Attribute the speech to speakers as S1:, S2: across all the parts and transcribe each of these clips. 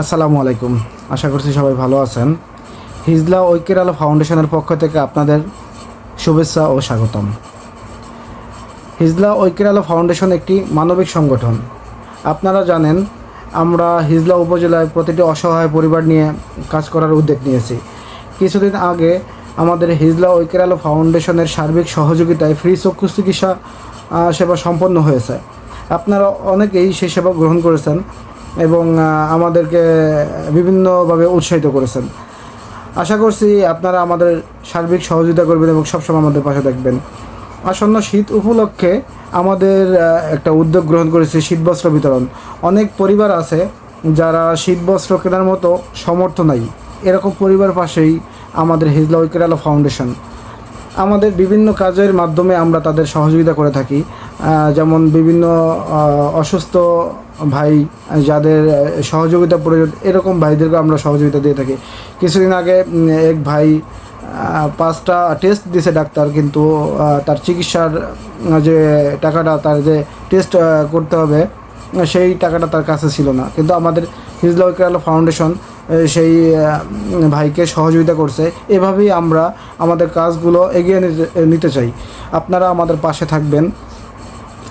S1: আসসালামু আলাইকুম। আশা করছি সবাই ভালো আছেন। হিজলা ঐক্যের আলো ফাউন্ডেশনের পক্ষ থেকে আপনাদের শুভেচ্ছা ও স্বাগতম। হিজলা ঐক্যের আলো ফাউন্ডেশন একটি মানবিক সংগঠন। আপনারা জানেন, আমরা হিজলা উপজেলায় প্রতিটি অসহায় পরিবার নিয়ে কাজ করার উদ্যোগ নিয়েছি। কিছুদিন আগে আমাদের হিজলা ঐক্যের আলো ফাউন্ডেশনের সার্বিক সহযোগিতায় ফ্রি চক্ষু চিকিৎসা সেবা সম্পন্ন হয়েছে। আপনারা অনেকেই সেই সেবা গ্রহণ করেছেন। এবং আমাদেরকে বিভিন্নভাবে উৎসাহিত করেছেন। আশা করছি আপনারা আমাদের সার্বিক সহযোগিতা করবেন এবং সবসময় আমাদের পাশে থাকবেন। আসন্ন শীত উপলক্ষে আমাদের একটা উদ্যোগ গ্রহণ করেছে, শীতবস্ত্র বিতরণ। অনেক পরিবার আছে যারা শীতবস্ত্র কেনার মতো সমর্থ নাই। এরকম পরিবার পাশেই আমাদের হিজলা ঐক্যের আলো ফাউন্ডেশন। আমাদের বিভিন্ন কাজের মাধ্যমে আমরা তাদের সহযোগিতা করে থাকি। যেমন বিভিন্ন অসুস্থ ভাই যাদের সহযোগিতা প্রয়োজন, এরকম ভাইদেরকে আমরা সহযোগিতা দিয়ে থাকি। কিছুদিন আগে এক ভাই পাঁচটা টেস্ট দিয়েছে ডাক্তার, কিন্তু তার চিকিৎসার যে টাকাটা, তার যে টেস্ট করতে হবে, সেই টাকাটা তার কাছে ছিল না। কিন্তু আমাদের হিজলা ফাউন্ডেশন সেই ভাইকে সহযোগিতা করছে। এভাবেই আমরা আমাদের কাজগুলো এগিয়ে নিতে- চাই। আপনারা আমাদের পাশে থাকবেন।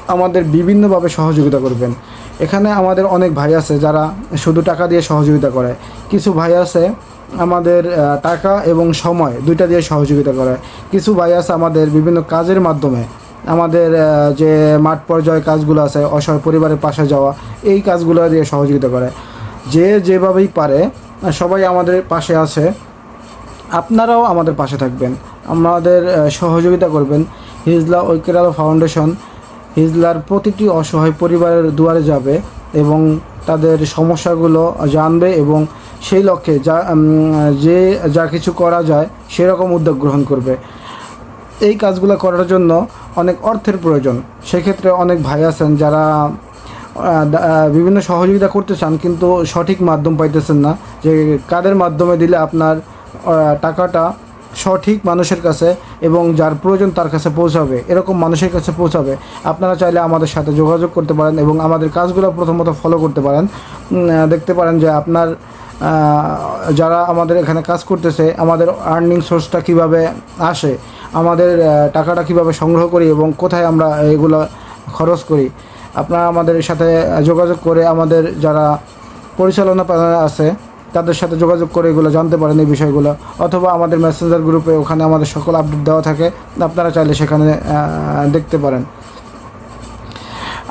S1: আমাদের বিভিন্নভাবে সহযোগিতা করবেন। এখানে আমাদের অনেক ভাই আছে যারা শুধু টাকা দিয়ে সহযোগিতা করে। কিছু ভাই আছে আমাদের টাকা এবং সময় দুইটা দিয়ে সহযোগিতা করে। কিছু ভাই আছে আমাদের বিভিন্ন কাজের মাধ্যমে। আমাদের যে মাঠ পর্যায়ে কাজগুলো আছে, অসহায় পরিবারের পাশে যাওয়া, এই কাজগুলো দিয়ে সহযোগিতা করে। যে যেভাবেই পারে সবাই আমাদের পাশে আছে। আপনারাও আমাদের পাশে থাকবেন। আমাদের সহযোগিতা করবেন। হিজলা ঐক্যের আলো ফাউন্ডেশন, হিজলার প্রতিটি অসহায় পরিবারের দুয়ারে যাবে এবং তাদের সমস্যাগুলো জানবে এবং সেই লক্ষ্যে যা যে, যা কিছু করা যায় সেরকম উদ্যোগ গ্রহণ করবে। এই কাজগুলো করার জন্য অনেক অর্থের প্রয়োজন। সেক্ষেত্রে অনেক ভাই আছেন যারা বিভিন্ন সহযোগিতা করতে চান, কিন্তু সঠিক মাধ্যম পাইতেছেন না। যে কাদের মাধ্যমে দিলে আপনার টাকাটা সঠিক মানুষের কাছে এবং যার প্রয়োজন তার কাছে পৌঁছাবে, এরকম মানুষের কাছে পৌঁছাবে। আপনারা চাইলে আমাদের সাথে যোগাযোগ করতে পারেন এবং আমাদের কাজগুলো প্রথমত ফলো করতে পারেন। দেখতে পারেন যে আপনার যারা আমাদের এখানে কাজ করতেছে, আমাদের আর্নিং সোর্সটা কীভাবে আসে, আমাদের টাকাটা কীভাবে সংগ্রহ করি এবং কোথায় আমরা এগুলো খরচ করি। আপনারা আমাদের সাথে যোগাযোগ করে আমাদের যারা পরিচালনা প্যানেল আছে, তাদের সাথে যোগাযোগ করে এগুলো জানতে পারেন এই বিষয়গুলো। অথবা আমাদের মেসেঞ্জার গ্রুপে ওখানে আমাদের সকল আপডেট দেওয়া থাকে, আপনারা চাইলে সেখানে দেখতে পারেন।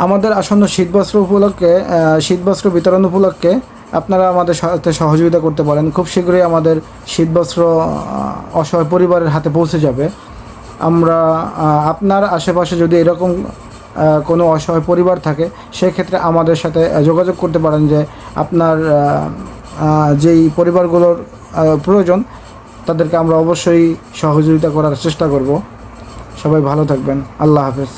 S1: আমাদের আসন্ন শীতবস্ত্র উপলক্ষে শীতবস্ত্র বিতরণ উপলক্ষে আপনারা আমাদের সাথে সহযোগিতা করতে পারেন। খুব শীঘ্রই আমাদের শীতবস্ত্র অসহায় পরিবারের হাতে পৌঁছে যাবে। আমরা আপনার আশেপাশে যদি এরকম কোনো অসহায় পরিবার থাকে, সেক্ষেত্রে আমাদের সাথে যোগাযোগ করতে পারেন যে আপনার যেই পরিবারগুলোর প্রয়োজন, তাদেরকে আমরা অবশ্যই সহযোগিতা করার চেষ্টা করব। সবাই ভালো থাকবেন। আল্লাহ হাফেজ।